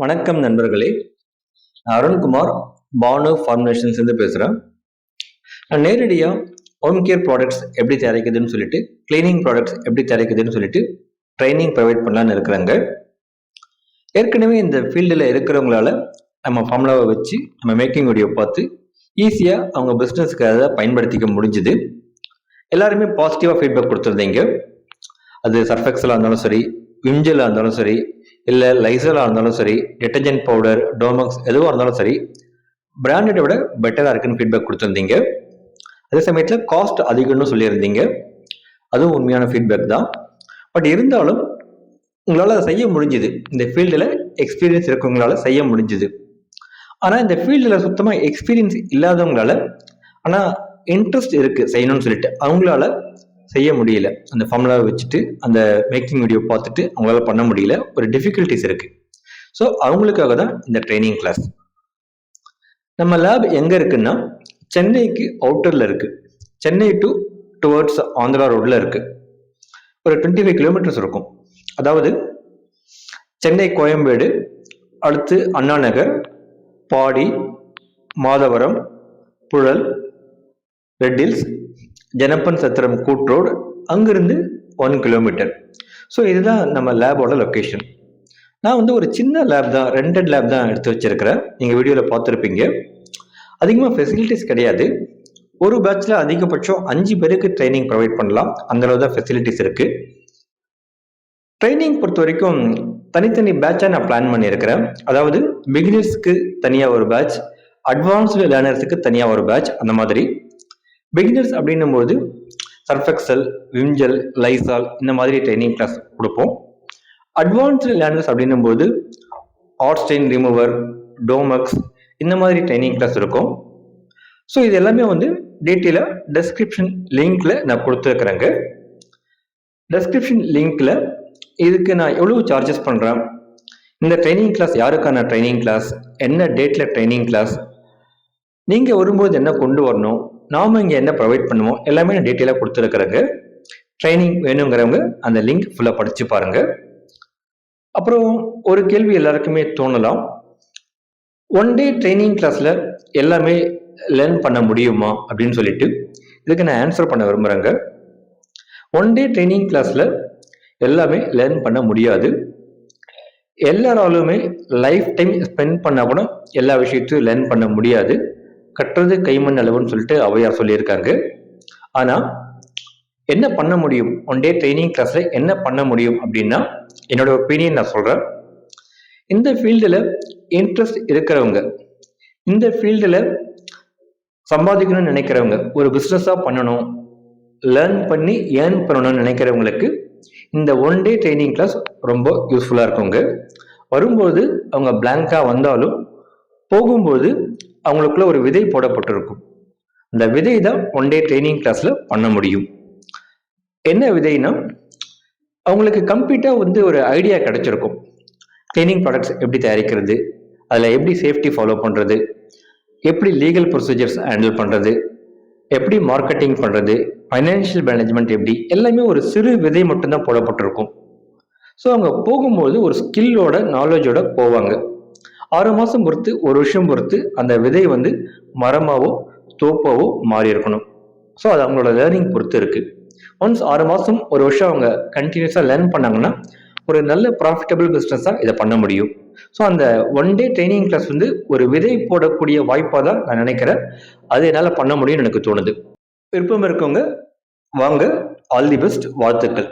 வணக்கம் நண்பர்களே. நான் அருண்குமார் பானு ஃபார்முலேஷன்ஸ்லேருந்து பேசுகிறேன் நான் நேரடியாக ஹோம் கேர் ப்ராடக்ட்ஸ் எப்படி தயாரிக்குதுன்னு சொல்லிட்டு க்ளீனிங் ப்ராடக்ட்ஸ் எப்படி தயாரிக்குதுன்னு சொல்லிட்டு ட்ரைனிங் ப்ரொவைட் பண்ணலான்னு இருக்கிறாங்க. ஏற்கனவே இந்த ஃபீல்டில் இருக்கிறவங்களால நம்ம ஃபார்முலாவை வச்சு நம்ம மேக்கிங் வீடியோ பார்த்து ஈஸியாக அவங்க பிஸ்னஸ்க்கு அதை பயன்படுத்திக்க முடிஞ்சுது. எல்லாருமே பாசிட்டிவாக ஃபீட்பேக் கொடுத்துருந்தீங்க. அது சர்ஃபெக்ஸில் இருந்தாலும் சரி விம்ஜலாக இருந்தாலும் சரி இல்லை லைசலாக இருந்தாலும் சரி டிட்டர்ஜென்ட் பவுடர் டோமக்ஸ் எதுவாக இருந்தாலும் சரி பிராண்டடை விட பெட்டராக இருக்குன்னு ஃபீட்பேக் கொடுத்துருந்தீங்க. அதே சமயத்தில் காஸ்ட் அதிகம்னு சொல்லியிருந்தீங்க. அதுவும் உண்மையான ஃபீட்பேக் தான். பட் இருந்தாலும் உங்களால் அதை செய்ய முடிஞ்சுது. இந்த ஃபீல்டில் எக்ஸ்பீரியன்ஸ் இருக்கவங்களால செய்ய முடிஞ்சுது. ஆனால் இந்த ஃபீல்டில் சுத்தமாக எக்ஸ்பீரியன்ஸ் இல்லாதவங்களால ஆனால் இன்ட்ரெஸ்ட் இருக்குது செய்யணும்னு சொல்லிட்டு. அவங்களால செய்ய முடியல. அந்த ஃபார்முலாவை வச்சுட்டு அந்த மேக்கிங் வீடியோ பார்த்துட்டு அவங்களால பண்ண முடியல. ஒரு டிஃபிகல்ட்டிஸ் இருக்கு. ஸோ அவங்களுக்காக தான் இந்த ட்ரைனிங் கிளாஸ் நம்ம லேப் எங்கே இருக்குன்னா சென்னைக்கு அவுட்டரில் இருக்கு. சென்னை டு டுவர்ட்ஸ் ஆந்திரா ரோட்ல இருக்கு. ஒரு டுவெண்ட்டி ஃபைவ் கிலோமீட்டர்ஸ் இருக்கும். அதாவது சென்னை கோயம்பேடு அடுத்து அண்ணா நகர் பாடி மாதவரம் புழல் ரெட் ஹில்ஸ் ஜனப்பன் சத்திரம் கூட் ரோடு அங்கிருந்து ஒன் கிலோமீட்டர். ஸோ இதுதான் நம்ம லேபோட லொக்கேஷன் நான் வந்து ஒரு சின்ன லேப் தான் ரெண்டட் லேப் தான் எடுத்து வச்சிருக்கிறேன். நீங்கள் வீடியோவில் பார்த்துருப்பீங்க. அதிகமாக ஃபெசிலிட்டிஸ் கிடையாது. ஒரு பேட்சில் அதிகபட்சம் அஞ்சு பேருக்கு ட்ரைனிங் ப்ரொவைட் பண்ணலாம். அந்தளவு தான் ஃபெசிலிட்டிஸ் இருக்குது ட்ரைனிங் பொறுத்த வரைக்கும் தனித்தனி பேட்சாக நான் பிளான் பண்ணியிருக்கிறேன். அதாவது பிகினர்ஸ்க்கு தனியாக ஒரு பேட்ச் அட்வான்ஸ்டு லேர்னர்ஸுக்கு தனியாக ஒரு பேட்ச் அந்த மாதிரி. பிகினர்ஸ் அப்படின்னும் போது சர்ஃபெக்சல் விம்ஜல் லைசால் இந்த மாதிரி ட்ரைனிங் கிளாஸ் கொடுப்போம். அட்வான்ஸ்டு லேர்னர்ஸ் அப்படின்னும் போது ஆர்ட்ஸ்டைன் ரிமூவர் டோமக்ஸ் இந்த மாதிரி ட்ரைனிங் கிளாஸ் இருக்கும். ஸோ இது எல்லாமே வந்து டீட்டெயிலாக டெஸ்கிரிப்ஷன் லிங்க்ல நான் கொடுத்துருக்குறேங்க. டெஸ்கிரிப்ஷன் லிங்க்ல இதுக்கு நான் எவ்வளவு சார்ஜஸ் பண்ணுறேன் இந்த ட்ரைனிங் கிளாஸ் யாருக்கான ட்ரைனிங் கிளாஸ் என்ன டேட்டில் ட்ரைனிங் கிளாஸ் நீங்கள் வரும்போது என்ன கொண்டு வரணும்? நாம இங்கே என்ன ப்ரொவைட் பண்ணுவோம் எல்லாமே நான் டீட்டெயிலாக கொடுத்துருக்குறேங்க. ட்ரைனிங் வேணுங்கிறவங்க அந்த லிங்க் ஃபுல்லாக படித்து பாருங்க. அப்புறம் ஒரு கேள்வி எல்லாருக்குமே தோணலாம். ஒன் டே ட்ரைனிங் கிளாஸில் எல்லாமே லேர்ன் பண்ண முடியுமா அப்படின்னு சொல்லிட்டு இதுக்கு நான் ஆன்சர் பண்ண விரும்புகிறேங்க ஒன் டே ட்ரைனிங் கிளாஸில் எல்லாமே லேர்ன் பண்ண முடியாது. எல்லாராலுமே லைஃப் டைம் ஸ்பெண்ட் பண்ணால் கூட எல்லா விஷயத்தையும் லேர்ன் பண்ண முடியாது. கட்டுறது கைமண் அளவுன்னு சொல்லிட்டு அவையார் சொல்லியிருக்காங்க. ஆனால் என்ன பண்ண முடியும்? ஒன் டே ட்ரைனிங் கிளாஸில் என்ன பண்ண முடியும் அப்படின்னா என்னோட ஒப்பீனியன் நான் சொல்கிறேன் இந்த ஃபீல்டில் இன்ட்ரெஸ்ட் இருக்கிறவங்க இந்த ஃபீல்டில் சம்பாதிக்கணும்னு நினைக்கிறவங்க ஒரு பிஸ்னஸாக பண்ணணும் லேர்ன் பண்ணி ஏர்ன் பண்ணணும்னு நினைக்கிறவங்களுக்கு இந்த ஒன் டே ட்ரைனிங் கிளாஸ் ரொம்ப யூஸ்ஃபுல்லாக இருக்குங்க. வரும்போது அவங்க பிளாங்காக வந்தாலும் போகும்போது அவங்களுக்குள்ள ஒரு விதை போடப்பட்டிருக்கும். அந்த விதை தான் ஒன் டே ட்ரைனிங் கிளாஸ்ல பண்ண முடியும். என்ன விதைனா அவங்களுக்கு கம்ப்ளீட்டாக வந்து ஒரு ஐடியா கிடைச்சிருக்கும். கிளீனிங் ப்ராடக்ட்ஸ் எப்படி தயாரிக்கிறது அதில் எப்படி சேஃப்டி ஃபாலோ பண்ணுறது எப்படி லீகல் ப்ரொசீஜர்ஸ் ஹேண்டில் பண்ணுறது எப்படி மார்க்கெட்டிங் பண்ணுறது ஃபைனான்ஷியல் மேனேஜ்மெண்ட் எப்படி எல்லாமே ஒரு சிறு விதை மட்டும்தான் போடப்பட்டிருக்கும். ஸோ அவங்க போகும்போது ஒரு ஸ்கில்லோட நாலேஜோட போவாங்க. ஆறு மாதம் பொறுத்து ஒரு வருஷம் பொறுத்து அந்த விதை வந்து மரமாவோ தோப்பாவோ மாறி இருக்கணும். ஸோ அது அவங்களோட லேர்னிங் பொறுத்து இருக்குது ஒன்ஸ் ஆறு மாதம் ஒரு வருஷம் அவங்க கண்டினியூஸாக லேர்ன் பண்ணாங்கன்னா ஒரு நல்ல ப்ராஃபிட்டபிள் பிஸ்னஸாக இதை பண்ண முடியும். ஸோ அந்த ஒன் டே ட்ரைனிங் கிளாஸ் வந்து ஒரு விதை போடக்கூடிய வாய்ப்பாக தான் நான் நினைக்கிறேன். அது என்னால் பண்ண முடியும்னு எனக்கு தோணுது. விருப்பம் இருக்கவங்க வாங்க. ஆல் தி பெஸ்ட் வாழ்த்துக்கள்.